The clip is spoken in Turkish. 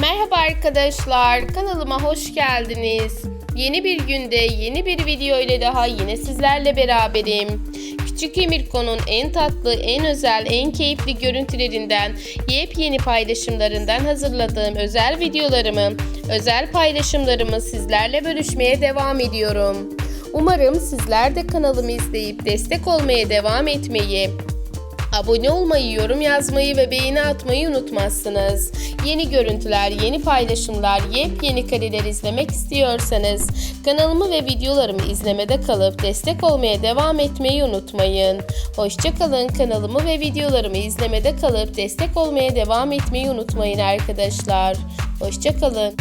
Merhaba arkadaşlar, kanalıma hoş geldiniz. Yeni bir günde yeni bir video ile daha yine sizlerle beraberim. Küçük Emirko'nun en tatlı, en özel, en keyifli görüntülerinden, yepyeni paylaşımlarından hazırladığım özel videolarımı, özel paylaşımlarımı sizlerle bölüşmeye devam ediyorum. Umarım sizler de kanalımı izleyip destek olmaya devam etmeyi, Abone olmayı, yorum yazmayı ve beğeni atmayı unutmazsınız. Yeni görüntüler, yeni paylaşımlar, yepyeni kareler izlemek istiyorsanız kanalımı ve videolarımı izlemede kalıp destek olmaya devam etmeyi unutmayın. Hoşçakalın kanalımı ve videolarımı izlemede kalıp destek olmaya devam etmeyi unutmayın arkadaşlar. Hoşçakalın.